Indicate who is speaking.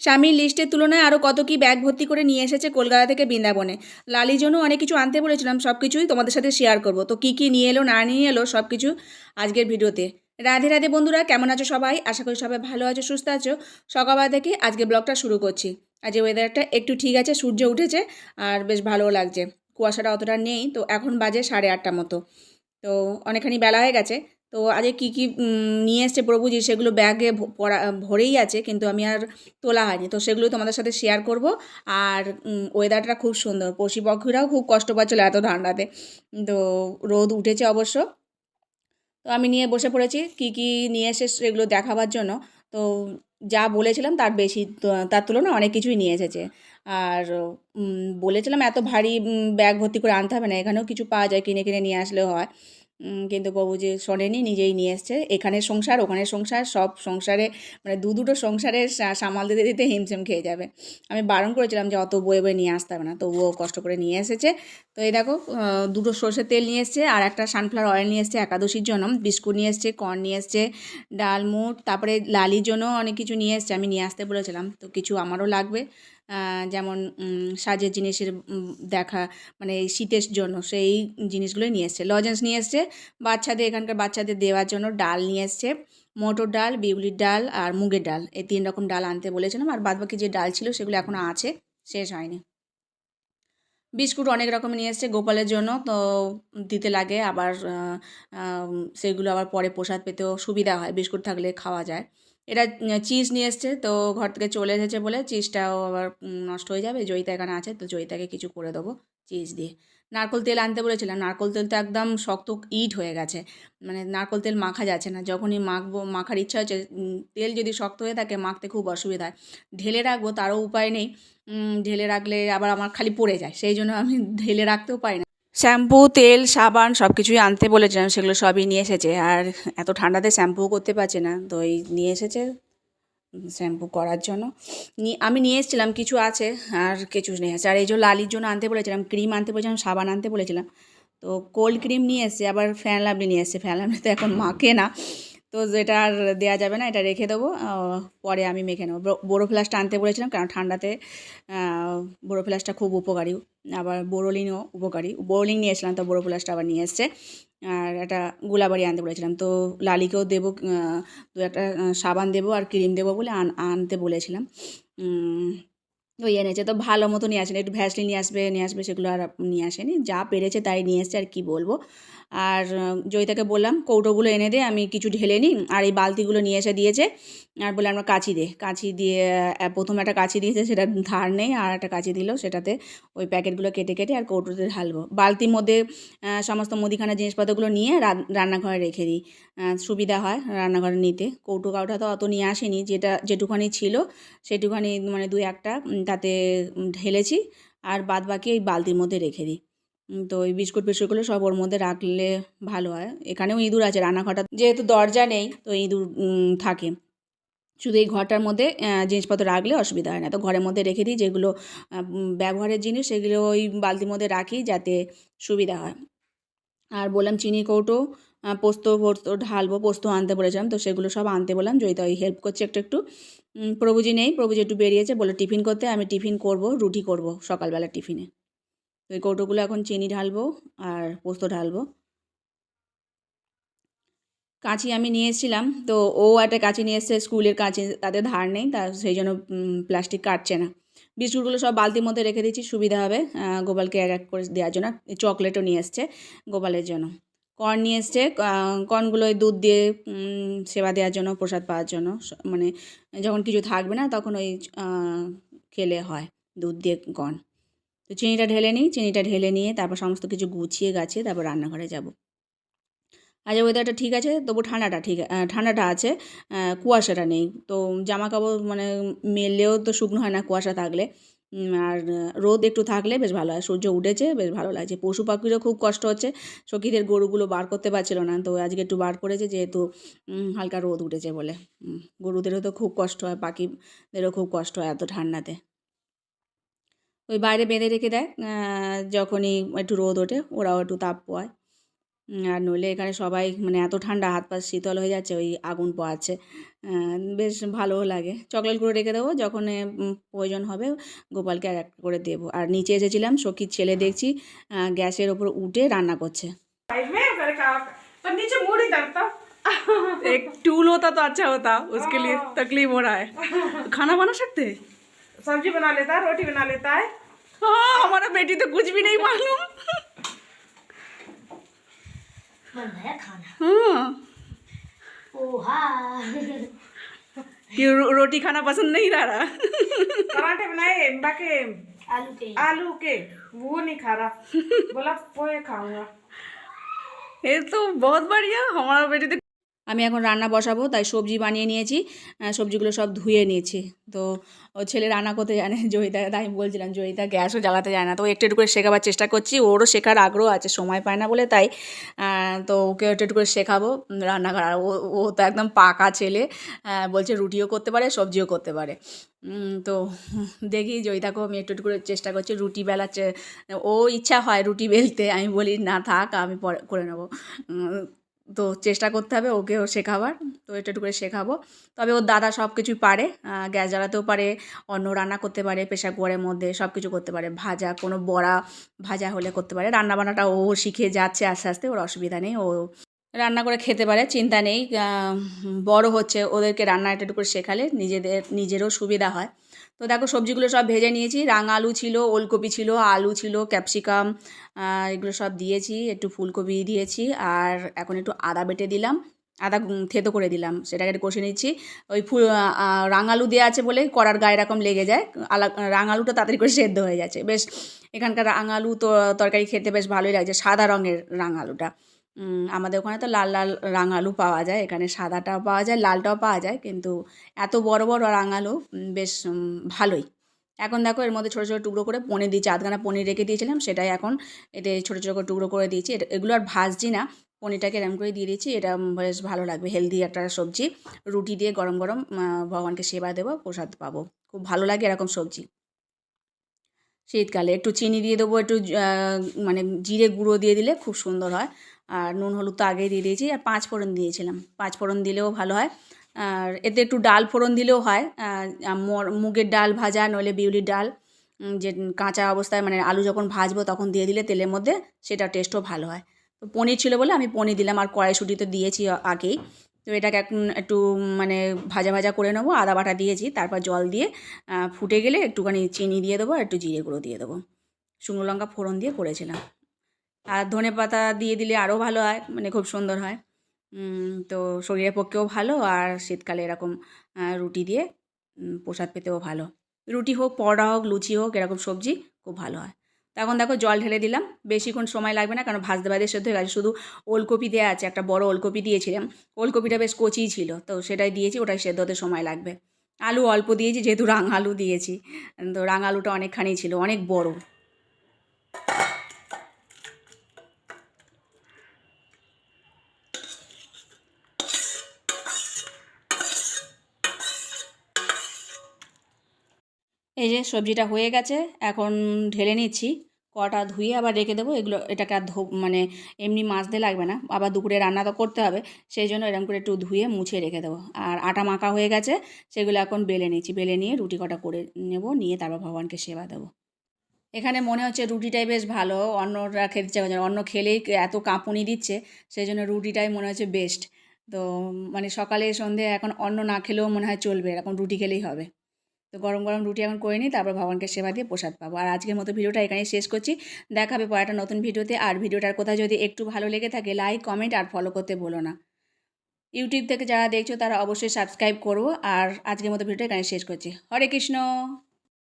Speaker 1: স্বামীর লিস্টের তুলনায় আরও কত কি ব্যাগ ভর্তি করে নিয়ে এসেছে কলকাতা থেকে বৃন্দাবনে? লালির জন্য অনেক কিছু আনতে বলেছিলাম, সব কিছুই তোমাদের সাথে শেয়ার করব। তো কী কী নিয়ে এলো, না নিয়ে এলো, সব কিছু আজকের ভিডিওতে। রাধে রাধে বন্ধুরা, কেমন আছো সবাই? আশা করি সবাই ভালো আছো, সুস্থ আছো। সকালবেলা থেকে আজকে ব্লগটা শুরু করছি। আজ ওয়েদারটা একটু ঠিক আছে, সূর্য উঠেছে আর বেশ ভালোও লাগছে। কুয়াশাটা অতটা নেই, তো এখন বাজে সাড়ে আটটা মতো। তো অনেকখানি বেলা হয়ে গেছে তো আজকে কী কী নিয়ে এসছে প্রভুজি সেগুলো ব্যাগে পড়া, ভরেই আছে, কিন্তু আমি আর তোলা হয়নি। তো সেগুলো তোমাদের সাথে শেয়ার করব। আর ওয়েদারটা খুব সুন্দর। পশু পক্ষীরাও খুব কষ্ট পাচ্ছিল এত ঠান্ডাতে। তো রোদ উঠেছে অবশ্য। তো আমি নিয়ে বসে পড়েছি, কি কি নিয়ে এসে সেগুলো দেখাবার জন্য। তো যা বলেছিলাম তার বেশি তার তুলনায় অনেক কিছুই নিয়ে এসেছে। আর বলেছিলাম এত ভারী ব্যাগ ভর্তি করে আনতে হবে না। এখানেও কিছু পাওয়া যায়, কিনে কিনে নিয়ে আসলেও হয়। কিন্তু বাবু যে শোনেনি, নিজেই নিয়ে এসছে। এখানের সংসার ওখানের সংসার, সব সংসারে মানে দু দুটো সংসারে সামাল দিতে দিতে হিমশিম খেয়ে যাবে। আমি বারণ করেছিলাম যে অত বয়ে বয়ে নিয়ে আসতে হবে না, তবুও কষ্ট করে নিয়ে এসেছে। তো এই দেখো দুটো সর্ষের তেল নিয়ে এসছে, আর একটা সানফ্লাওয়ার অয়েল নিয়ে এসছে, একাদশীর জন্য। বিস্কুট নিয়ে এসছে কর্ন নিয়ে এসছে ডালমুট তারপরে লালির জন্য অনেক কিছু নিয়ে এসছে, আমি নিয়ে আসতে বলেছিলাম। তো কিছু আমারও লাগবে। যেমন সাজের জিনিসের দেখা মানে এই শীতের জন্য সেই জিনিসগুলোই নিয়ে এসছে। লজেন্স নিয়ে এসছে, বাচ্চাদের, এখানকার বাচ্চাদের দেওয়ার জন্য ডাল নিয়ে এসছে। মটর ডাল, বিউলির ডাল আর মুগের ডাল, এই তিন রকম ডাল আনতে বলেছিলাম। আর বাদবাকি যে ডাল ছিল সেগুলো এখনও আছে, শেষ হয়নি। বিস্কুট অনেক রকম নিয়ে এসছে গোপালের জন্য, তো দিতে লাগে। আবার সেগুলো আবার পরে প্রসাদ পেতেও সুবিধা হয়, বিস্কুট থাকলে খাওয়া যায়। এটা চিজ নিয়ে এসছে, তো ঘর থেকে চলে এসেছে বলে চিজটাও আবার নষ্ট হয়ে যাবে। জয়িতা এখানে আছে, তো জয়িতাকে কিছু করে দেবো চিজ দিয়ে। নারকোল তেল আনতে বলেছিলাম। নারকোল তেল তো একদম শক্ত ইট হয়ে গেছে। মানে নারকোল তেল মাখা যাচ্ছে না। যখনই মাখবো, মাখার ইচ্ছা হচ্ছে তেল যদি শক্ত হয়ে থাকে, মাখতে খুব অসুবিধা হয়। ঢেলে রাখব, তারও উপায় নেই। ঢেলে রাখলে আবার আমার খালি পড়ে যায়। সেই জন্য আমি ঢেলে রাখতেও পারি না। শ্যাম্পু, তেল, সাবান সব কিছুই আনতে বলেছিলাম, সেগুলো সবই নিয়ে এসেছে। আর এত ঠান্ডাতে শ্যাম্পু করতে পারছে না, তো ওই নিয়ে এসেছে শ্যাম্পু করার জন্য। নিয়ে আমি নিয়ে এসেছিলাম, কিছু আছে, আর কিছু নিয়ে এসেছে আর এই যে লালির জন্য আনতে বলেছিলাম, ক্রিম আনতে বলেছিলাম, সাবান আনতে বলেছিলাম, তো কোল্ড ক্রিম নিয়ে এসছে, আবার ফ্যান লাভলি নিয়ে এসছে। ফ্যান লাভলি তো এখন মাখে না। তো যেটা আর দেওয়া যাবে না, এটা রেখে দেবো। পরে আমি মেখে নেব। বড়- ফ্লাসটা আনতে বলেছিলাম, কারণ ঠান্ডাতে বড়ো ফ্লাসটা খুব উপকারী। আবার বোরোলিনও উপকারী। বোরোলিন নিয়ে তো বড়ো ফ্লাসটা আবার নিয়ে এসছে। আর একটা গোলাবাড়ি আনতে বলেছিলাম, তো লালিকেও দেবো দু একটা সাবান দেবো আর ক্রিম দেবো বলে আন আনতে বলেছিলাম। তো ইয়ে নিয়েছে, তো ভালো মতো নিয়ে আসেনি। একটু ভ্যাসলিন নিয়ে আসবে নিয়ে আসবে, সেগুলো আর নিয়ে আসেনি। যা পেরেছে তাই নিয়ে এসছে, আর কি বলব। আর জয়িতাকে বললাম, কৌটোগুলো এনে দে, আমি কিছু ঢেলে নিই। আর এই বালতিগুলো নিয়ে এসে দিয়েছে। আর বলে আমরা কাঁচি দে। কাঁচি দিয়ে প্রথম একটা কাঁচি দিয়েছে, সেটা ধার নেই, আর একটা কাঁচি দিল, সেটাতে ওই প্যাকেটগুলো কেটে কেটে আর কৌটোতে ঢালবো। বালতির মধ্যে সমস্ত মুদিখানা জিনিসপত্রগুলো নিয়ে রান্নাঘরে রেখে দিই। সুবিধা হয় রান্নাঘরে নিতে। কৌটো কাউটা তো অত নিয়ে আসেনি, যেটা, যেটুখানি ছিল, সেটুখানি মানে দু একটা তাতে ঢেলেছি। আর বাদ বাকি ওই বালতির মধ্যে রেখে দিই। তো ওই বিস্কুট ফিস্কুটগুলো সব ওর মধ্যে রাখলে ভালো হয়। এখানেও ইঁদুর আছে, রান্নাঘরটা যেহেতু দরজা নেই, তো ইঁদুর থাকে। শুধু এই ঘরটার মধ্যে জিনিসপত্র রাখলে অসুবিধা হয় না। তো ঘরের মধ্যে রেখে দিই যেগুলো ব্যবহারের জিনিস, সেগুলো ওই বালতির মধ্যে রাখি যাতে সুবিধা হয়। আর বললাম চিনি, কৌটো পোস্ত পোস্ত ঢালবো, পোস্ত আনতে বলেছিলাম, তো সেগুলো সব আনতে বললাম। জয়িতা ওই হেল্প করছে একটু একটু। প্রভুজি নেই, প্রভুজি একটু বেরিয়েছে বলে টিফিন করতে, আমি টিফিন করব, রুটি করব সকালবেলা টিফিনে। তো এই কৌটোগুলো এখন চিনি ঢালবো আর পোস্ত ঢালবো। কাঁচি আমি নিয়ে এসেছিলাম, তো ও একটা কাঁচি নিয়ে এসছে, স্কুলের কাঁচি তাদের ধার নেই, তা সেই জন্য প্লাস্টিক কাটছে না। বিস্কুটগুলো সব বালতির মধ্যে রেখে দিচ্ছি সুবিধা হবে গোপালকে এক এক করে দেওয়ার জন্য চকলেটও নিয়ে এসছে গোপালের জন্য। কর্ন নিয়ে এসছে কর্নগুলো দুধ দিয়ে সেবা দেওয়ার জন্য, প্রসাদ পাওয়ার জন্য মানে যখন কিছু থাকবে না, তখন ওই খেলে হয় দুধ দিয়ে কর্ন। তো চিনিটা ঢেলে নিই, চিনিটা ঢেলে নিয়ে তারপর সমস্ত কিছু গুছিয়ে গাছিয়ে তারপর রান্নাঘরে যাব। আজ ওয়েদারটা ঠিক আছে, তবু ঠান্ডাটা ঠিক ঠান্ডাটা আছে কুয়াশাটা নেই। তো জামা কাপড় মানে মেললেও তো শুকনো হয় না, কুয়াশা থাকলে। আর রোদ একটু থাকলে বেশ ভালো হয়, সূর্য উঠেছে, বেশ ভালো লাগছে। পশু পাখিরও খুব কষ্ট হচ্ছে, সখীদের গরুগুলো বার করতে পারছিল না। তো আজকে একটু বার করেছে, যেহেতু হালকা রোদ উঠেছে বলে। গরুদেরও তো খুব কষ্ট হয়, পাখিদেরও খুব কষ্ট হয় এত ঠান্ডাতে। ওই বাইরে বেঁধে রেখে দেয় আহ, যখনই একটু রোদ ওঠে ওরাও একটু তাপ পায় উম, আর নইলে এখানে সবাই মানে এত ঠান্ডা হাত পা শীতল হয়ে যাচ্ছে ওই আগুন পোয়াচ্ছে আহ, বেশ ভালোও লাগে চকলেটগুলো রেখে দেবো যখন এ, উম, প্রয়োজন হবে গোপালকে আর একটা করে দেবো আর নিচে এসেছিলাম সখীর ছেলে দেখছি আহ, গ্যাসের ওপর উঠে রান্না করছে
Speaker 2: साइड में फिर का पर नीचे मुड़ इधर तो
Speaker 1: एक टूल होता तो अच्छा होता उसके लिए तकलीफ हो रहा है खाना बना सकते हैं
Speaker 2: सब्जी बना लेता है रोटी बना लेता है
Speaker 1: हाँ हमारा बेटी तो कुछ भी नहीं मालूम।
Speaker 3: खाना।
Speaker 1: हाँ।
Speaker 3: पोहा।
Speaker 1: रो, रोटी खाना पसंद नहीं रहा
Speaker 2: पराठे बनाए बाकी
Speaker 3: आलू के।
Speaker 2: आलू के वो नहीं खा रहा। बोला पोहे खाऊँगा।
Speaker 1: ये तो बहुत बढ़िया हमारा बेटी तो আমি এখন রান্না বসাবো, তাই সবজি বানিয়ে নিয়েছি সবজিগুলো সব ধুয়ে নিয়েছি। তো ও ছেলে রান্না করতে জানে জয়িতা, তাই আমি বলছিলাম, জয়িতা, গ্যাসও জ্বালাতে যায় না। তো একটু একটু করে শেখাবার চেষ্টা করছি, ওরও শেখার আগ্রহ আছে, সময় পায় না বলে তাই তো ওকে একটু একটু করে শেখাবো রান্না করা ও ও তো একদম পাকা ছেলে বলছে রুটিও করতে পারে, সবজিও করতে পারে। তো দেখি জয়িতাকেও আমি একটু একটু করে চেষ্টা করছি, রুটি বেলার ও ইচ্ছা হয় রুটি বেলতে, আমি বলি, না থাক, আমি পরে করে নেব। তো চেষ্টা করতে হবে ওকেও শেখাবার। তো একটু একটু করে শেখাবো। তবে ওর দাদা সব কিছুই পারে গ্যাস জ্বালাতেও পারে অন্য রান্না করতে পারে, প্রেশার কুকারের মধ্যে সব কিছু করতে পারে, ভাজা, কোনো বড়া ভাজা হলে করতে পারে। রান্না বান্নাটা ও শিখে যাচ্ছে আস্তে আস্তে, ওর অসুবিধা নেই, ও রান্না করে খেতে পারে, চিন্তা নেই বড় হচ্ছে, ওদেরকে রান্না একটু করে শেখালে নিজেদের, নিজেরও সুবিধা হয়। তো দেখো, সবজিগুলো সব ভেজে নিয়েছি। রাঙা আলু ছিল, ওলকপি ছিল, আলু ছিল, ক্যাপসিকাম এগুলো সব দিয়েছি, একটু ফুলকপি দিয়েছি, আর এখন একটু আদা বেটে দিলাম। আদা থেতো করে দিলাম, সেটাকে একটু কষে নিচ্ছি। ওই ফুল রাঙালু দেওয়া আছে বলে কড়ার গায়ে এরকম লেগে যায়, আলা রাঙালুটা তাড়াতাড়ি করে সেদ্ধ হয়ে যাচ্ছে। বেশ, এখানকার রাঙালু তো, তরকারি খেতে বেশ ভালোই লাগছে, সাদা রঙের রাঙালুটা আমাদের ওখানে তো লাল লাল রাঙালু পাওয়া যায়, এখানে সাদাটাও পাওয়া যায়, লালটাও পাওয়া যায়, কিন্তু এত বড় বড় রাঙালু বেশ ভালোই। এখন দেখো এর মধ্যে ছোটো ছোটো টুকরো করে পনির দিয়েছি, আধখানা পনির রেখে দিয়েছিলাম, সেটাই এখন এতে ছোটো ছোটো করে টুকরো করে দিয়েছি। এগুলো আর ভাজছি না, পনিরটাকে এরম করে দিয়ে দিয়েছি, এটা বেশ ভালো লাগবে। হেলদি একটা সবজি, রুটি দিয়ে গরম গরম ভগবানকে সেবা দেবো, প্রসাদ পাবো। খুব ভালো লাগে এরকম সবজি। শীতকালে একটু চিনি দিয়ে দেবো, একটু মানে জিরে গুঁড়ো দিয়ে দিলে খুব সুন্দর হয়। আর নুন, হলুদ তো আগেই দিয়ে দিয়েছি, আর পাঁচ ফোড়ন দিয়েছিলাম। পাঁচ ফোড়ন দিলেও ভালো হয়। আর এতে একটু ডাল ফোড়ন দিলেও হয়। মুগের ডাল ভাজা, নইলে বিউলির ডাল যে কাঁচা অবস্থায় মানে আলু যখন ভাজবো তখন দিয়ে দিলে তেলের মধ্যে সেটা টেস্টও ভালো হয়। তো পনির ছিল বলে আমি পনির দিলাম, আর কড়াইশুঁটি তো দিয়েছি আগেই। তো এটাকে এখন একটু মানে ভাজা ভাজা করে নেব, আদা বাটা দিয়েছি, তারপর জল দিয়ে ফুটে গেলে একটুখানি চিনি দিয়ে দেবো, আর একটু জিরে গুঁড়ো দিয়ে দেবো। শুকনো লঙ্কা ফোড়ন দিয়ে করেছিলাম। আর ধনে পাতা দিয়ে দিলে আরও ভালো হয় মানে খুব সুন্দর হয়। তো শরীরের পক্ষেও ভালো আর শীতকালে এরকম রুটি দিয়ে প্রসাদ পেতেও ভালো। রুটি হোক, পরোটা হোক, লুচি হোক, এরকম সবজি খুব ভালো হয়। তো এখন দেখো জল ঢেলে দিলাম, বেশিক্ষণ সময় লাগবে না কারণ ভাজতে ভাজতে সেদ্ধ হয়ে গেছে। শুধু ওলকপি দেওয়া আছে, একটা বড় ওলকপি দিয়েছিলাম, ওলকপিটা বেশ কচিই ছিল, তো সেটাই দিয়েছি, ওটাই সেদ্ধ হতে সময় লাগবে। আলু অল্প দিয়েছি, যেহেতু রাঙ আলু দিয়েছি, তো রাঙ আলুটা অনেকখানি ছিল, অনেক বড়। এই যে সবজিটা হয়ে গেছে, এখন ঢেলে নিচ্ছি। কটা ধুয়ে আবার রেখে দেবো, এগুলো, এটাকে আর মানে এমনি মাজতে লাগবে না। আবার দুপুরে রান্না তো করতে হবে, সেই জন্য এরকম করে একটু ধুয়ে মুছে রেখে দেবো। আর আটা মাখা হয়ে গেছে, সেগুলো এখন বেলে নিচ্ছি। বেলে নিয়ে রুটি কটা করে নেব, নিয়ে তারপর ভগবানকে সেবা দেবো। এখানে মনে হচ্ছে রুটিটাই বেশ ভালো অন্যরা খেতে না। অন্য খেলেই এত কাঁপুনি দিচ্ছে, সেই জন্য রুটিটাই মনে হচ্ছে বেস্ট তো মানে সকালে সন্ধে এখন অন্য না খেলেও মনে হয় চলবে, এরকম রুটি খেলেই হবে। তো গরম গরম রুটি এখন করে নিই তারপর ভগবানকে সেবা দিয়ে প্রসাদ পাবো। আর আজকের মতো ভিডিওটা এখানেই শেষ করছি। দেখা হবে পরে একটা নতুন ভিডিওতে। আর ভিডিওটার কোথাও যদি একটু ভালো লেগে থাকে লাইক কমেন্ট আর ফলো করতে ভুলো না। ইউটিউব থেকে যারা দেখছ, তারা অবশ্যই সাবস্ক্রাইব করব আর আজকের মতো ভিডিওটা এখানে শেষ করছি। হরে কৃষ্ণ!